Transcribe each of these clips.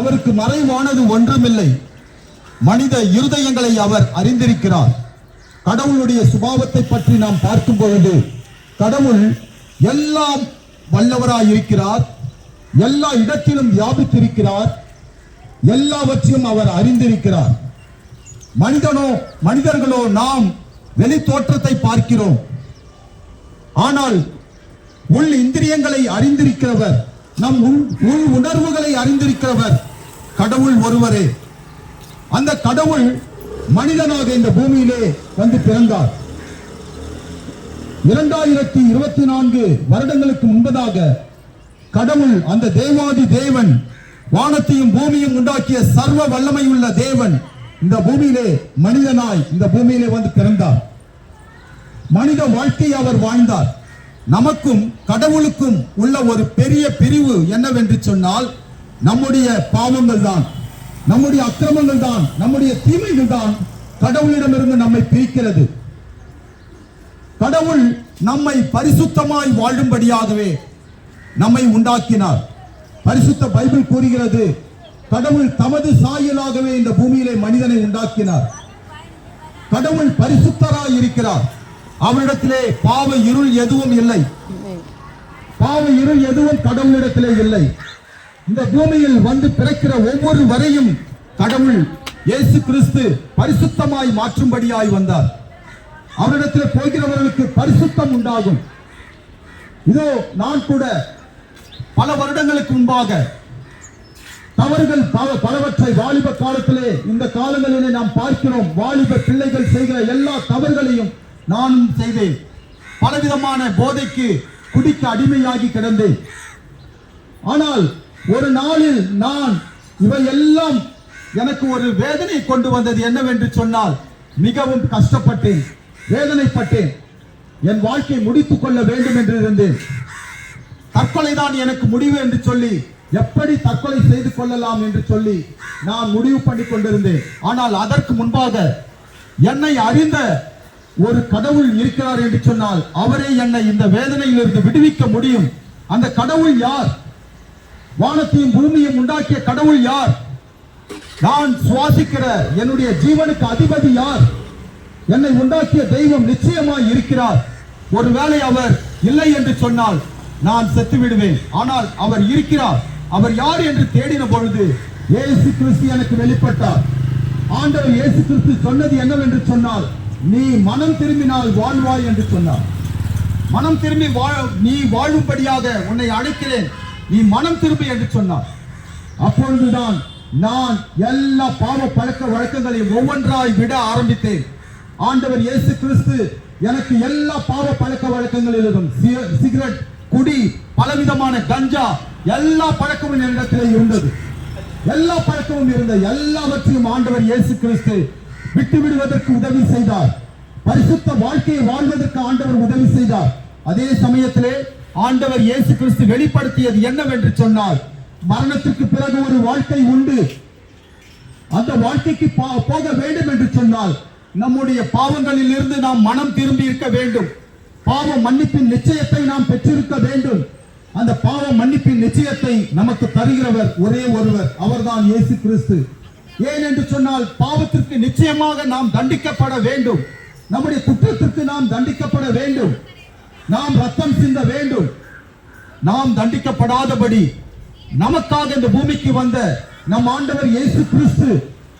அவருக்கு மறைவானது ஒன்றுமில்லை. மனித இருதயங்களை அவர் அறிந்திருக்கிறார். கடவுளுடைய சுபாவத்தை பற்றி நாம் பார்க்கும் பொழுது கடவுள் எல்லாம் வல்லவராய் இருக்கிறார். எல்லா இடத்திலும் வியாபித்திருக்கிறார். எல்லாவற்றையும் அவர் அறிந்திருக்கிறார். மனிதனோ மனிதர்களோ நாம் வெளி தோற்றத்தை பார்க்கிறோம். ஆனால் உள் இந்திரியங்களை அறிந்திருக்கிறவர் நம் உள் உள் உணர்வுகளை அறிந்திருக்கிறவர் கடவுள் ஒருவரே. அந்த கடவுள் மனிதனாக இந்த பூமியிலே வந்து பிறந்தார். இரண்டாயிரத்தி இருபத்தி நான்கு வருடங்களுக்கு முன்பதாக கடவுள் அந்த தேவாதி தேவன் வானத்தையும் பூமியும் உண்டாக்கிய சர்வ வல்லமை உள்ள தேவன் இந்த பூமியிலே மனிதனாய் இந்த பூமியிலே வந்து பிறந்தார். மனித வாழ்க்கையை அவர் வாழ்ந்தார். நமக்கும் கடவுளுக்கும் உள்ள ஒரு பெரிய பிரிவு என்னவென்று சொன்னால் நம்முடைய பாவங்கள் தான் நம்முடைய அக்கிரமங்கள் தான் நம்முடைய தீமைகள் தான் கடவுளிடமிருந்து நம்மை பிரிக்கிறது. கடவுள் நம்மை பரிசுத்தமாய் வாழும்படியாகவே நம்மை உண்டாக்கினார். பரிசுத்த பைபிள் கூறுகிறது கடவுள் தமது சாயலாகவே இந்த பூமியிலே மனிதனை உண்டாக்கினார். கடவுள் பரிசுத்தராய் இருக்கிறார். அவரிடத்திலே பாவ இருள் எதுவும் இல்லை. பாவ இருள் எதுவும் கடவுளிடத்திலே இல்லை. இந்த பூமியில் வந்து பிறக்கிற ஒவ்வொரு வரையும் கடவுள் இயேசு கிறிஸ்து பரிசுத்தமாய் மாற்றும்படியாய் வந்தார். அவரிடத்தில் போகிறவர்களுக்கு பரிசுத்தம் உண்டாகும். இதோ நான் கூட பல வருடங்களுக்கு முன்பாக தவறுகள் பல பலவற்றை வாலிப காலத்திலே இந்த காலங்களிலே நாம் பார்க்கிறோம். வாலிப பிள்ளைகள் செய்கிற எல்லா தவறுகளையும் நானும் செய்தேன். பலவிதமான போதைக்கு குடிக்க அடிமையாகி கிடந்தேன். ஆனால் ஒரு நாளில் நான் இவை எல்லாம் எனக்கு ஒரு வேதனை கொண்டு வந்தது என்னவென்று சொன்னால் மிகவும் கஷ்டப்பட்டேன் வேதனைப்பட்டேன். என் வாழ்க்கை முடித்துக் கொள்ள வேண்டும் என்று இருந்தேன். தற்கொலை தான் எனக்கு முடிவு என்று சொல்லி எப்படி தற்கொலை செய்து கொள்ளலாம் என்று சொல்லி நான் முடிவு பண்ணி கொண்டிருந்தேன். ஆனால் அதற்கு முன்பாக என்னை அறிந்த ஒரு கடவுள் இருக்கிறார் என்று சொன்னால் அவரே என்னை இந்த வேதனையிலிருந்து விடுவிக்க முடியும். அந்த கடவுள் யார்? வானத்தையும் பூமியும் உண்டாக்கிய கடவுள் யார்? நான் சுவாசிக்கிற என்னுடைய ஜீவனுக்கு அதிபதி யார்? என்னை உண்டாக்கிய தெய்வம் நிச்சயமாய் இருக்கிறார். ஒருவேளை அவர் இல்லை என்று சொன்னால் நான் செத்து விடுவேன் ஆனால் அவர் இருக்கிறார். அவர் யார் என்று தேடின பொழுது ஏசு கிறிஸ்து எனக்கு வெளிப்பட்டார். ஆண்டவர் இயேசு கிறிஸ்து சொன்னது என்னவென்று சொன்னால் நீ மனம் திரும்பினால் வாழ்வாய் என்று சொன்னார். மனம் திரும்பி வாழ நீ வாழும்படியாக உன்னை அழைக்கிறேன். நீ மனம் திரும்பி என்று சொன்னார். அப்பொழுதுதான் நான் எல்லா பாவ பழக்க வழக்கங்களையும் ஒவ்வொன்றாய் விட ஆரம்பித்தேன். ஆண்டவர் இயேசு கிறிஸ்து எனக்கு எல்லா பாவ பழக்க வழக்கங்களிலும் சிகரெட் குடி பலவிதமான கஞ்சா எல்லா பழக்கமும் என்னிடத்தில் இருந்தது. எல்லா பழக்கமும் இருந்த எல்லாவற்றையும் ஆண்டவர் இயேசு கிறிஸ்து விட்டு விடுவதற்கு உதவி செய்தார். பரிசுத்த வாழ்க்கையை வாழ்வதற்கு ஆண்டவர் உதவி செய்தார். அதே சமயத்திலே ஆண்டவர் இயேசு கிறிஸ்து வெளிப்படுத்தியது என்னவென்று சொன்னால் மரணத்திற்கு பிறகு ஒரு வாழ்க்கை உண்டு. அந்த வாழ்க்கைக்கு பா- போக வேண்டும் என்று சொன்னால் நம்முடைய பாவங்களில் இருந்து நாம் மனம் திரும்பி இருக்க வேண்டும். பாவ மன்னிப்பின் நிச்சயத்தை நாம் பெற்றிருக்க வேண்டும். அந்த பாவ மன்னிப்பின் நிச்சயத்தை நமக்கு தருகிறவர் ஒரே ஒருவர் அவர்தான் இயேசு கிறிஸ்து. ஏன் என்று சொன்னால் பாவத்திற்கு நிச்சயமாக நாம் தண்டிக்கப்பட வேண்டும். நம்முடைய குற்றத்திற்கு நாம் தண்டிக்கப்பட வேண்டும். நாம் ரத்தம் சிந்த வேண்டும். நாம் தண்டிக்கப்படாதபடி நமக்காக இந்த பூமிக்கு வந்த நம் ஆண்டவர் இயேசு கிறிஸ்து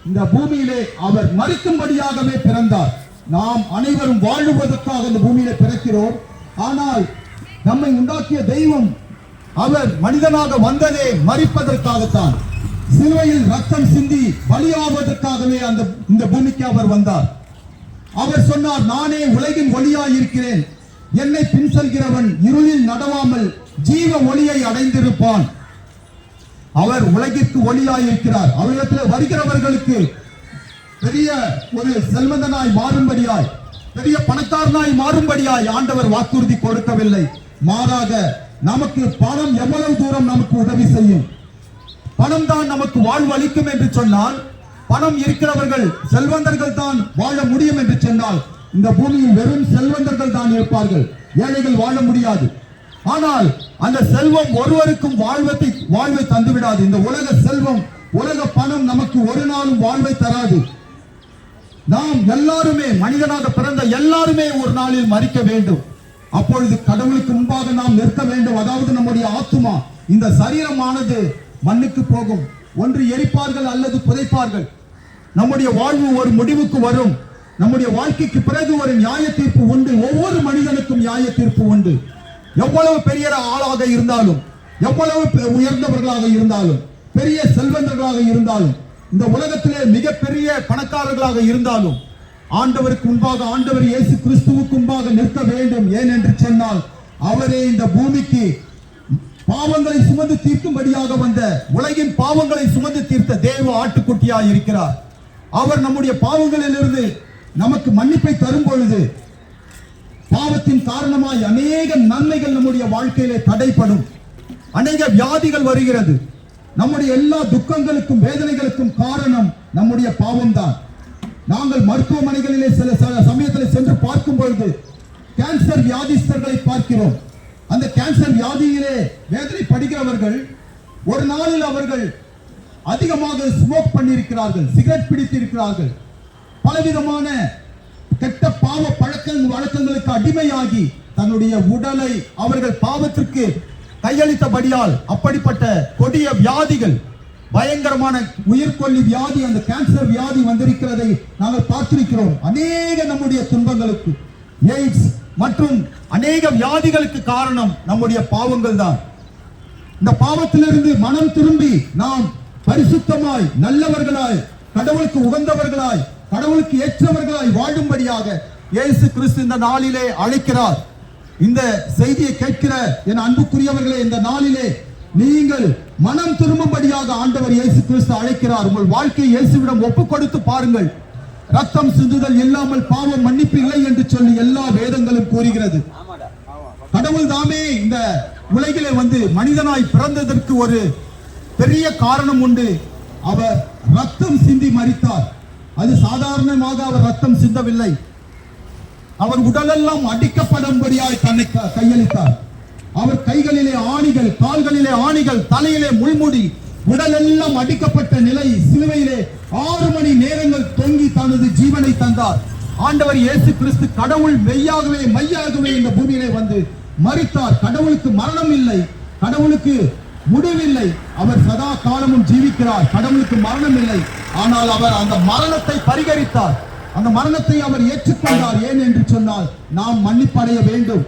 இந்த பூமியிலே அவர் மறிக்கும்படியாகவே பிறந்தார். நாம் அனைவரும் வாழுவதற்காக இந்த பூமியிலே பிறக்கிறோம். ஆனால் நம்மை உண்டாக்கிய தெய்வம் அவர் மனிதனாக வந்ததே மறிப்பதற்காகத்தான். சிலுவையில் ரத்தம் சிந்தி பலியாவதற்காகவே அந்த இந்த பூமிக்கு அவர் வந்தார். அவர் சொன்னார் நானே உலகின் ஒளியாய் இருக்கிறேன் என்னை பின் செல்கிறவன் இருளில் நடவாமல் ஜீவ ஒளியை அடைந்திருப்பான். அவர் உலகிற்கு ஒளியாய் இருக்கிறார் அவரிடத்தில் வருகிறவர்களுக்கு பெரிய ஒரு செல்வந்தனாய் மாறும்படியாய் பெரிய பணக்காரனாய் மாறும்படியாய் ஆண்டவர் வாக்குறுதி கொடுக்கவில்லை. மாறாக நமக்கு பணம் எவ்வளவு தூரம் நமக்கு உதவி செய்யும்? பணம் தான் நமக்கு வாழ்வு அளிக்கும் என்று சொன்னால் பணம் இருக்கிறவர்கள் செல்வந்தர்கள் தான் வாழ முடியும் என்று சொன்னால் இந்த பூமியில் வெறும் செல் இருப்பார்கள் ஏழைகள் வாழ முடியாது. ஆனால் அந்த செல்வம் ஒருவருக்கும் வாழ்வத்தை வாழ்வை தந்துவிடாது இந்த உலக செல்வம் உலக பணம் நமக்கு ஒரு நாளும் வாழ்வை தராது. நாம் எல்லாருமே மனிதனாக பிறந்த எல்லாருமே ஒரு நாளில் மறிக்க வேண்டும். அப்பொழுது கடவுளுக்கு முன்பாக நாம் நிற்க வேண்டும். அதாவது நம்முடைய ஆத்துமா இந்த சரீரமானது மண்ணுக்கு போகும். ஒன்று எரிப்பார்கள் அல்லது புதைப்பார்கள். நம்முடைய வாழ்வு ஒரு முடிவுக்கு வரும். நம்முடைய வாழ்க்கைக்கு பிறகு ஒரு நியாய தீர்ப்பு உண்டு. ஒவ்வொரு மனிதனுக்கும் நியாய தீர்ப்பு உண்டு. எவ்வளவு பெரிய ஆளாக இருந்தாலும் எவ்வளவு பெ- உயர்ந்தவர்களாக இருந்தாலும் பெரிய செல்வந்தர்களாக இருந்தாலும் இந்த உலகத்திலே மிகப்பெரிய பணக்காரர்களாக இருந்தாலும் ஆண்டவருக்கு முன்பாக ஆண்டவர் இயேசு கிறிஸ்துவுக்கு முன்பாக நிற்க வேண்டும். ஏன் என்று சொன்னால் அவரே இந்த பூமிக்கு பாவங்களை சுமந்து தீர்க்கும்படியாக வந்த உலகின் பாவங்களை சுமந்து தீர்த்த தேவ ஆட்டுக்குட்டியாக இருக்கிறார் அவர் நம்முடைய பாவங்களிலிருந்து நமக்கு மன்னிப்பை தரும் பொழுது பாவத்தின் காரணமாய் அநேக நன்மைகள் நம்முடைய வாழ்க்கையிலே தடைப்படும் அநேக வியாதிகள் வருகிறது. நம்முடைய எல்லா துக்கங்களுக்கும் வேதனைகளுக்கும் காரணம் நம்முடைய பாவம்தான். நாங்கள் மருத்துவமனைகளிலே சில ச- சமயத்தில் சென்று பார்க்கும் பொழுது கேன்சர் வியாதிஸ்தர்களை பார்க்கிறோம். அந்த கேன்சர் வியாதியிலே வேதனை படுகிறவர்கள் ஒரு நாளில் அவர்கள் அதிகமாக ஸ்மோக் பண்ணியிருக்கிறார்கள் சிகரெட் பிடித்திருக்கிறார்கள். பலவிதமான கெட்ட பாவ பழக்க வழக்கங்களுக்கு அடிமையாகி தன்னுடைய உடலை அவர்கள் பாவத்திற்கு கையளித்தபடியால் அப்படிப்பட்ட கொடிய வியாதிகள் பயங்கரமான உயிர்கொல்லி வியாதி அந்த கேன்சர் வியாதி வந்திருக்கிறதை நாங்கள் பார்த்திருக்கிறோம். அநேக நம்முடைய துன்பங்களுக்கு எய்ட்ஸ் மற்றும் அநேக வியாதிகளுக்கு காரணம் நம்முடைய பாவங்கள் தான் இந்த பாவத்திலிருந்து மனம் திரும்பி நாம் பரிசுத்தமாய் நல்லவர்களாய் கடவுளுக்கு உகந்தவர்களாய் கடவுளுக்கு ஏற்றவர்களாய் வாழும்படியாக இயேசு கிறிஸ்து இந்த நாளிலே அழைக்கிறார். இந்த செய்தியை கேட்கிற என் அன்புக்குரியவர்களே இந்த நாளிலே நீங்கள் மனம் திரும்பும்படியாக ஆண்டவர் இயேசு கிறிஸ்து அழைக்கிறார். உங்கள் வாழ்க்கையை இயேசுவிடம் ஒப்பு கொடுத்து பாருங்கள். ரத்தம் சிந்துதல் இல்லாமல் பாவம் மன்னிப்பு இல்லை என்று சொல்லி எல்லா வேதங்களும் கூறுகிறது. கடவுள் தாமே இந்த உலகிலே வந்து மனிதனாய் பிறந்ததற்கு ஒரு பெரிய காரணம் உண்டு. அவர் ரத்தம் சிந்தி மறித்தார் அது சாதாரணமாக அவர் ரத்தம் சிந்தவில்லை. அவர் உடலெல்லாம் அடிக்கப்படும்படியாய் தன்னை கையளித்தார். அவர் கைகளிலே ஆணிகள் கால்களிலே ஆணிகள் தலையிலே முள்முடி உடலெல்லாம் அடிக்கப்பட்ட நிலை சிலுவையிலே ஆறு மணி நேரங்கள் தொங்கி தனது ஜீவனை தந்தார். ஆண்டவர் இயேசு கிறிஸ்து கடவுள் மெய்யாகவே மையாகவே இந்த பூமியிலே வந்து மறித்தார் கடவுளுக்கு மரணம் இல்லை. கடவுளுக்கு முடிவில்லை. அவர் சதா காலமும் ஜீவிக்கிறார். கடவுளுக்கு மரணம் இல்லை. ஆனால் அவர் அந்த மரணத்தை பரிகரித்தார். அந்த மரணத்தை அவர் ஏற்றுக்கொண்டார். ஏன் என்று சொன்னால் நாம் மன்னிப்படைய வேண்டும்.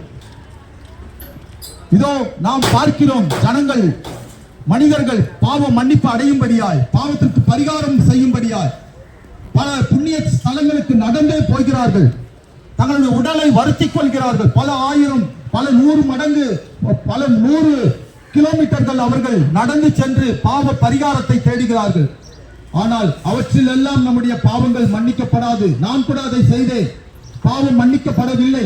இதோ நாம் பார்க்கிறோம் ஜனங்கள் மனிதர்கள் பாவ மன்னிப்பு அடையும்படியாய் பாவத்திற்கு பரிகாரம் செய்யும்படியாய் பல புண்ணிய ஸ்தலங்களுக்கு நடந்தே போகிறார்கள். தங்களுடைய உடலை வருத்திக் கொள்கிறார்கள். பல ஆயிரம் பல நூறு மடங்கு பல நூறு கிலோமீட்டர்கள் அவர்கள் நடந்து சென்று பாவ பரிகாரத்தை தேடுகிறார்கள். ஆனால் அவற்றில் எல்லாம் நம்முடைய பாவங்கள் மன்னிக்கப்படாது. நான் கூட அதை செய்தேன். பாவம் மன்னிக்கப்படவில்லை.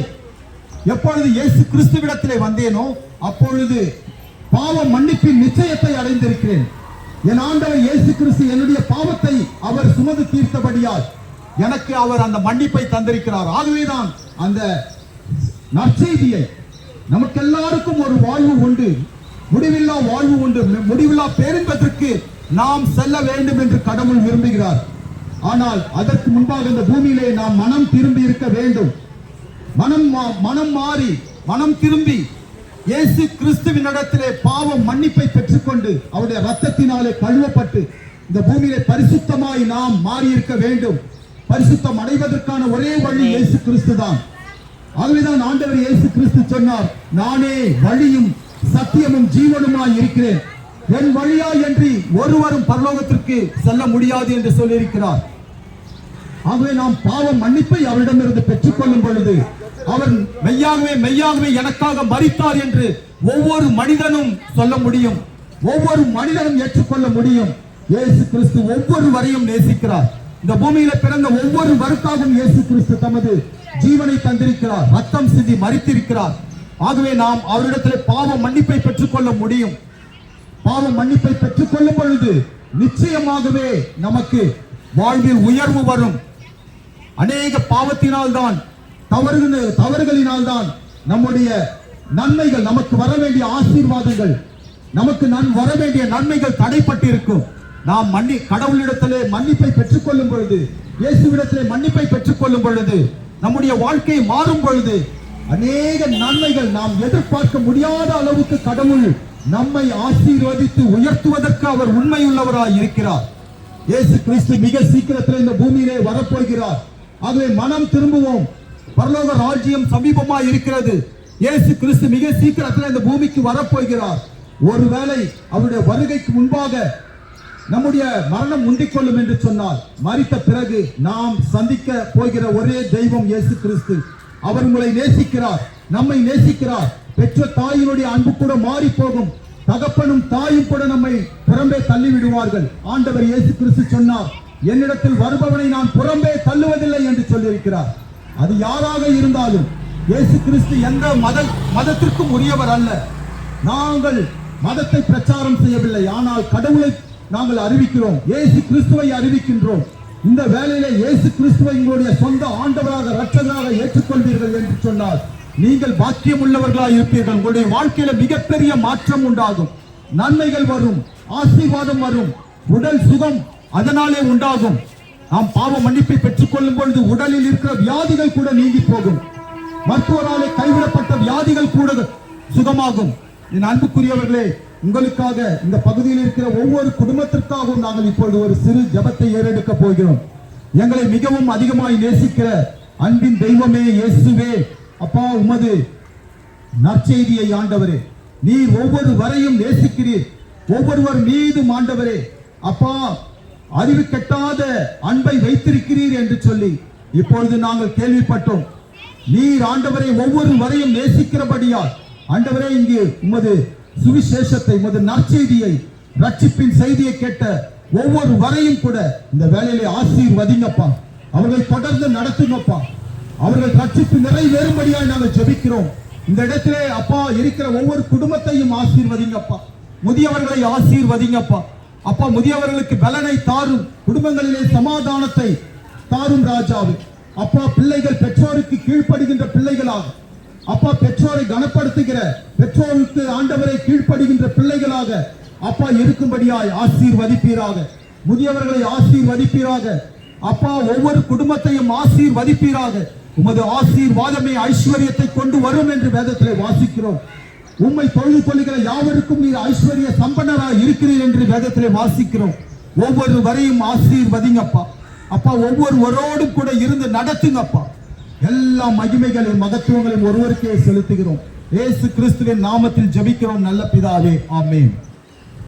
எப்பொழுது இயேசு கிறிஸ்துவிடத்திலே வந்தேனோ அப்பொழுது பாவ மன்னிப்பின் நிச்சயத்தை அடைந்திருக்கிறேன். என் ஆண்டவர் இயேசு கிறிஸ்து என்னுடைய பாவத்தை அவர் சுமந்து தீர்த்தபடியால் எனக்கு அவர் அந்த மன்னிப்பை தந்திருக்கிறார். ஆகவேதான் அந்த நற்செய்தியை நமக்கு எல்லாருக்கும் ஒரு வாழ்வு உண்டு. முடிவில்லா வாழ்வு உண்டு. முடிவில்லா பேரின்பத்திற்கு நாம் செல்ல வேண்டும் என்று கடவுள் விரும்புகிறார். ஆனால் அதற்கு முன்பாக இந்த பூமியிலே நாம் மனம் திரும்பி இருக்க வேண்டும். மனம் மா- மனம் மாறி மனம் திரும்பி இயேசு கிறிஸ்துவின் இடத்திலே பாவம் மன்னிப்பை பெற்றுக்கொண்டு அவருடைய ரத்தத்தினாலே கழுவப்பட்டு இந்த பூமியிலே பரிசுத்தமாய் நாம் மாறியிருக்க வேண்டும். பரிசுத்தம் அடைவதற்கான ஒரே வழி இயேசு கிறிஸ்து தான் ஆகவேதான் ஆண்டவர் இயேசு கிறிஸ்து சொன்னார் நானே வழியும் சத்தியமும் ஜீவனுமாய் இருக்கிறேன். என் வழியா என்று ஒருவரும் பரலோகத்திற்கு செல்ல முடியாது என்று சொல்லியிருக்கிறார். ஆகவே நாம் பாவம் மன்னிப்பை அவரிடமிருந்து பெற்றுக்கொள்ளும் பொழுது அவர் மெய்யாகவே மெய்யாகவே எனக்காக மறித்தார் என்று ஒவ்வொரு மனிதனும் சொல்ல முடியும். ஒவ்வொரு மனிதனும் ஏற்றுக்கொள்ள முடியும். இயேசு கிறிஸ்து ஒவ்வொரு வரையும் நேசிக்கிறார். இந்த பூமியில பிறந்த ஒவ்வொரு வருக்காகவும் இயேசு கிறிஸ்து தமது ஜீவனை தந்திருக்கிறார். ரத்தம் சிந்தி மறித்திருக்கிறார் ஆகவே நாம் அவரிடத்திலே பாவ மன்னிப்பை பெற்றுக்கொள்ள முடியும். பாவ மன்னிப்பை பெற்றுக்கொள்ளும் பொழுது நிச்சயமாகவே நமக்கு வாழ்வில் உயர்வு வரும். அநேக பாவத்தினால் தான் தவறு தவறுகளினால் தான் நம்முடைய நன்மைகள் நமக்கு வர வேண்டிய ஆசீர்வாதங்கள் நமக்கு நன் வர வேண்டிய நன்மைகள் தடைப்பட்டிருக்கும். நாம் மன்னி கடவுளிடத்திலே மன்னிப்பை பெற்றுக்கொள்ளும் பொழுது இயேசுவிடத்திலே மன்னிப்பை பெற்றுக்கொள்ளும் பொழுது நம்முடைய வாழ்க்கை மாறும் பொழுது அநேக நன்மைகள் நாம் எதிர்பார்க்க முடியாத அளவுக்கு கடவுள் நம்மை ஆசீர்வதித்து உயர்த்துவதற்கு அவர் உண்மையுள்ளவராய் இருக்கிறார். இயேசு கிறிஸ்து மிக சீக்கிரத்தில் இந்த பூமியிலே வரப்போகிறார். ஆகவே மனம் திரும்புவோம். பரலோக ராஜ்யம் சமீபமாக இருக்கிறது. இயேசு கிறிஸ்து மிக சீக்கிரத்தில் இந்த பூமிக்கு வரப்போகிறார். ஒருவேளை அவருடைய வருகைக்கு முன்பாக நம்முடைய மரணம் முந்திக்கொள்ளும் என்று சொன்னால் மறித்த பிறகு நாம் சந்திக்க போகிற ஒரே தெய்வம் இயேசு கிறிஸ்து. அவர் உங்களை நேசிக்கிறார் நம்மை நேசிக்கிறார். பெற்ற தாயினுடைய அன்பு கூட மாறி போகும் தகப்பனும் தாயும் கூட நம்மை புறம்பே தள்ளி விடுவார்கள் ஆண்டவர் இயேசு கிறிஸ்து சொன்னார் என்னிடத்தில் வருபவனை நான் புறம்பே தள்ளுவதில்லை என்று சொல்லியிருக்கிறார். அது யாராக இருந்தாலும் இயேசு கிறிஸ்து எந்த மத மதத்திற்கும் உரியவர் அல்ல. நாங்கள் மதத்தை பிரச்சாரம் செய்யவில்லை. ஆனால் கடவுளை நாங்கள் அறிவிக்கிறோம். இயேசு கிறிஸ்துவை அறிவிக்கின்றோம். இந்த வேளையிலே இயேசு கிறிஸ்துவை உங்களுடைய சொந்த ஆண்டவராக இரட்சகராக ஏற்றுக்கொள்வீர்கள் என்று சொன்னால் நீங்கள் பாக்கியம் உள்ளவர்களாக இருப்பீர்கள். உங்களுடைய வாழ்க்கையில மிகப்பெரிய மாற்றம் உண்டாகும். நன்மைகள் வரும் ஆசீர்வாதம் வரும் உடல் சுகம் அதனாலே உண்டாகும். நாம் பாவ மன்னிப்பை பெற்றுக்கொள்ளும் பொழுது உடலில் இருக்கிற வியாதிகள் கூட நீங்கி போகும். மருத்துவராலே கைவிடப்பட்ட வியாதிகள் கூட சுகமாகும். என் அன்புக்குரியவர்களே உங்களுக்காக இந்த பகுதியில் இருக்கிற ஒவ்வொரு குடும்பத்திற்காகவும் நாங்கள் இப்பொழுது ஒரு சிறு ஜெபத்தை ஏறெடுக்க போகிறோம். எங்களை மிகவும் அதிகமாய் நேசிக்கிற அன்பின் தெய்வமே இயேசுவே. அப்பா உமது நற்செய்தியை ஆண்டவரே நீர் ஒவ்வொரு வரையும் நேசிக்கிறீர். ஒவ்வொருவர் மீதும் ஆண்டவரே அப்பா அறிவு கெட்டாத அன்பை வைத்திருக்கிறீர் என்று சொல்லி இப்பொழுது நாங்கள் கேள்விப்பட்டோம். நீர் ஆண்டவரை ஒவ்வொரு வரையும் நேசிக்கிறபடியால் ஆண்டவரே இங்கு உமது சுவிசேஷத்தை உமது நற்செய்தியை ரட்சிப்பின் செய்தியை கேட்ட ஒவ்வொரு வரையும் கூட இந்த வேலையிலே ஆசீர்வதிங்கப்பா. அவர்களை தொடர்ந்து நடத்துங்கப்பா. அவர்கள் ரட்சிப்பு நிறைவேறும்படியாய் நாங்கள் ஜெபிக்கிறோம். இந்த இடத்திலே அப்பா இருக்கிற ஒவ்வொரு குடும்பத்தையும் ஆசீர்வதிங்கப்பா. முதியவர்களை ஆசீர்வதிங்கப்பா. அப்பா முதியவர்களுக்கு பலனை தாரும். குடும்பங்களிலே சமாதானத்தை தாரும் ராஜாவே. அப்பா பிள்ளைகள் பெற்றோருக்கு கீழ்ப்படுகின்ற பிள்ளைகளாக. அப்பா பெற்றோரை கனப்படுத்துகிற பெற்றோருக்கு ஆண்டவரை கீழ்ப்படுகின்ற பிள்ளைகளாக அப்பா இருக்கும்படியாய் ஆசீர்வதிப்பீராக. முதியவர்களை ஆசீர்வதிப்பீராக. அப்பா ஒவ்வொரு குடும்பத்தையும் ஆசீர்வதிப்பீராக. உமது ஆசீர்வாதமே ஐஸ்வர்யத்தை கொண்டு வரும் என்று வேதத்தில் வாசிக்கிறோம். உண்மை தொழுது கொள்ளுகிற யாவருக்கும் நீர் ஐஸ்வர்ய சம்பன்னராய் இருக்கிறீர் என்று வேதத்தில் வாசிக்கிறோம். ஒவ்வொரு வரையும் ஆசீர்வதிங்கப்பா. அப்பா ஒவ்வொருவரோடும் கூட இருந்து நடத்துங்கப்பா. எல்லா மகிமைகளையும் மகத்துவங்களையும் ஒருவருக்கே செலுத்துகிறோம். இயேசு கிறிஸ்துவின் நாமத்தில் ஜபிக்கிறோம் நல்ல பிதாவே. ஆமேன்.